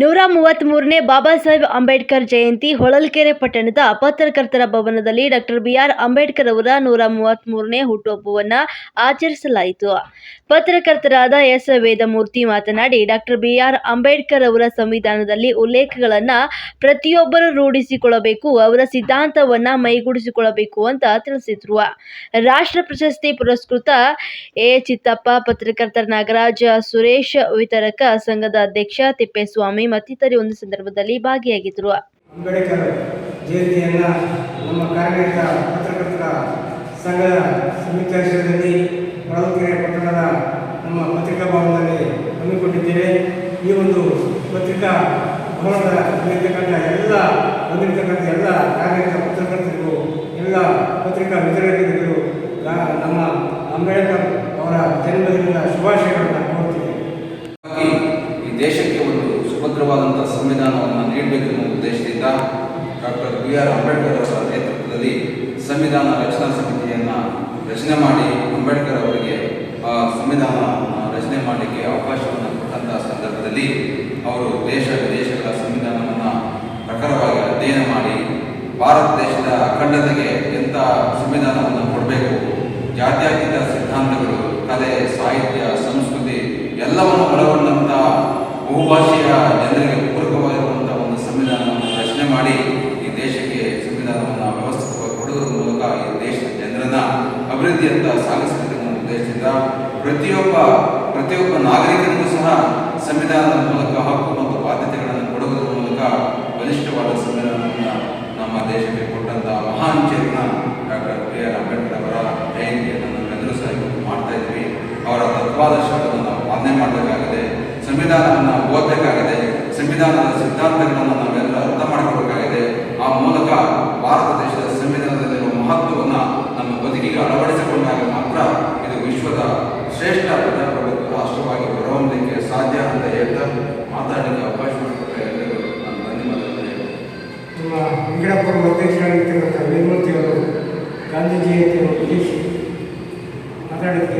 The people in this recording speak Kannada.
ನೂರ ಮೂವತ್ತ್ಮೂರನೇ ಬಾಬಾ ಸಾಹೇಬ್ ಅಂಬೇಡ್ಕರ್ ಜಯಂತಿ ಹೊಳಲ್ಕೆರೆ ಪಟ್ಟಣದ ಪತ್ರಕರ್ತರ ಭವನದಲ್ಲಿ ಡಾಕ್ಟರ್ ಬಿಆರ್ ಅಂಬೇಡ್ಕರ್ ಅವರ ನೂರ ಮೂವತ್ತ್ಮೂರನೇ ಹುಟ್ಟುಹಬ್ಬವನ್ನು ಆಚರಿಸಲಾಯಿತು. ಪತ್ರಕರ್ತರಾದ ಎಸ್ ವೇದಮೂರ್ತಿ ಮಾತನಾಡಿ, ಡಾಕ್ಟರ್ ಬಿಆರ್ ಅಂಬೇಡ್ಕರ್ ಅವರ ಸಂವಿಧಾನದಲ್ಲಿ ಉಲ್ಲೇಖಗಳನ್ನು ಪ್ರತಿಯೊಬ್ಬರು ರೂಢಿಸಿಕೊಳ್ಳಬೇಕು, ಅವರ ಸಿದ್ಧಾಂತವನ್ನು ಮೈಗೂಡಿಸಿಕೊಳ್ಳಬೇಕು ಅಂತ ತಿಳಿಸಿದ್ರು. ರಾಷ್ಟ್ರ ಪ್ರಶಸ್ತಿ ಪುರಸ್ಕೃತ ಎ. ಚಿತ್ತಪ್ಪ ಪತ್ರಕರ್ತರ ನಾಗರಾಜ, ಸುರೇಶ್ ವಿತರಕ ಸಂಘದ ಅಧ್ಯಕ್ಷ ತಿಪ್ಪೇಸ್ವಾಮಿ ಮತ್ತಿತರರು ಒಂದು ಸಂದರ್ಭದಲ್ಲಿ ಭಾಗಿಯಾಗಿದ್ದರು. ಅಂಬೇಡ್ಕರ್ ಜಯಂತಿಯನ್ನು ನಮ್ಮ ಕಾರ್ಯಕರ್ತ ಪತ್ರಕರ್ತರ ಸಂಘದ ಸಂಯುಕ್ತಾಶ್ರಯದಲ್ಲಿ ಹೊಳಲ್ಕೆರೆ ಪಟ್ಟಣದ ನಮ್ಮ ಪತ್ರಿಕಾ ಭವನದಲ್ಲಿ ಹಮ್ಮಿಕೊಂಡಿದ್ದೇವೆ. ಈ ಒಂದು ಪತ್ರಿಕಾ ಭವನದ ಇರತಕ್ಕಂಥ ಎಲ್ಲ ಹೊಂದಿರ್ತಕ್ಕಂಥ ಎಲ್ಲ ಕಾರ್ಯಕರ್ತ, ಪತ್ರಕರ್ತರಿಗೂ, ಎಲ್ಲ ಪತ್ರಿಕಾ ವಿತರಕರಿಗೂ ನಮ್ಮ ಅಂಬೇಡ್ಕರ್ ಅವರ ಜನ್ಮದಿನದ ಶುಭಾಶಯಗಳನ್ನು ಕೋರುತ್ತೇನೆ ಹಾಗಾಗಿ ಈ ದೇಶಕ್ಕೆ ಒಂದು ಸುಭದ್ರವಾದಂಥ ಸಂವಿಧಾನವನ್ನು ನೀಡಬೇಕೆಂಬ ಉದ್ದೇಶದಿಂದ ಡಾಕ್ಟರ್ ಬಿ ಆರ್ ಅಂಬೇಡ್ಕರ್ ಅವರ ನೇತೃತ್ವದಲ್ಲಿ ಸಂವಿಧಾನ ರಚನಾ ಸಮಿತಿಯನ್ನು ರಚನೆ ಮಾಡಿ ಅಂಬೇಡ್ಕರ್ ಅವರಿಗೆ ಆ ಸಂವಿಧಾನವನ್ನು ರಚನೆ ಮಾಡಲಿಕ್ಕೆ ಅವಕಾಶವನ್ನು ಕೊಟ್ಟಂಥ ಸಂದರ್ಭದಲ್ಲಿ ಅವರು ದೇಶ ವಿದೇಶಗಳ ಸಂವಿಧಾನವನ್ನು ಪ್ರಖರವಾಗಿ ಅಧ್ಯಯನ ಮಾಡಿ ಭಾರತ ದೇಶದ ಅಖಂಡತೆಗೆ ಎಂಥ ಸಂವಿಧಾನವನ್ನು ಕೊಡಬೇಕು, ಜಾತ್ಯತೀತ ಸಿದ್ಧಾಂತಗಳು, ಕಲೆ, ಸಾಹಿತ್ಯ, ಸಂಸ್ಕೃತಿ ಎಲ್ಲವನ್ನು ಒಳಗೊಂಡಂಥ ಬಹುಭಾಷೆಯ ಜನರಿಗೆ ಪೂರಕವಾಗಿರುವಂಥ ಒಂದು ಸಂವಿಧಾನವನ್ನು ರಚನೆ ಮಾಡಿ ಈ ದೇಶಕ್ಕೆ ಸಂವಿಧಾನವನ್ನು ವ್ಯವಸ್ಥಿತವಾಗಿ ಕೊಡುವುದರ ಮೂಲಕ ಈ ದೇಶದ ಜನರನ್ನ ಅಭಿವೃದ್ಧಿಯತ್ತ ಸಾಗಿಸಬೇಕೆಂಬ ಉದ್ದೇಶದಿಂದ ಪ್ರತಿಯೊಬ್ಬ ಪ್ರತಿಯೊಬ್ಬ ನಾಗರಿಕನಿಗೂ ಸಹ ಸಂವಿಧಾನದ ಮೂಲಕ ಹಕ್ಕು ಮತ್ತು ಬಾಧ್ಯತೆಗಳನ್ನು ಕೊಡುವುದರ ಮೂಲಕ ಬಲಿಷ್ಠವಾದ ಸಂವಿಧಾನವನ್ನು ನಮ್ಮ ದೇಶಕ್ಕೆ ಕೊಟ್ಟಂತಹ ಮಹಾನ್ ಚೇತನ ಡಾಕ್ಟರ್ ಬಿ ಆರ್ ಅಂಬೇಡ್ಕರ್ ಅವರ ಜಯಂತಿಯನ್ನು ನಾವೆಲ್ಲರೂ ಸಹ ಮಾಡ್ತಾ ಇದ್ವಿ. ಅವರ ತತ್ವಾದರ್ಶಗಳನ್ನು ನಾವು ಪಾಲನೆ ಮಾಡಬೇಕಾಗಿದೆ. ಸಂವಿಧಾನವನ್ನು ಓದಬೇಕಾಗಿದೆ. ಸಂವಿಧಾನದ ಸಿದ್ಧಾಂತಗಳನ್ನು ನೀನು ಅಳವಡಿಸಿಕೊಂಡಾಗ ಮಾತ್ರ ಇದು ವಿಶ್ವದ ಶ್ರೇಷ್ಠ ಪ್ರಜಾಪ್ರಭುತ್ವ ರಾಷ್ಟ್ರವಾಗಿ ಹೊರಹೊಮ್ಮಲಿಕ್ಕೆ ಸಾಧ್ಯ ಅಂತ ಹೇಳ್ತಾ ಮಾತಾಡಲಿಕ್ಕೆ ಅವಕಾಶ ಮಾಡಿಕೊಟ್ಟ ಎಲ್ಲರಿಗೂ ನಾನು ಧನ್ಯವಾದಗಳು. ಅವರು ಗಾಂಧಿ ಜಯಂತಿಯನ್ನು ಮಾತಾಡಲಿಕ್ಕೆ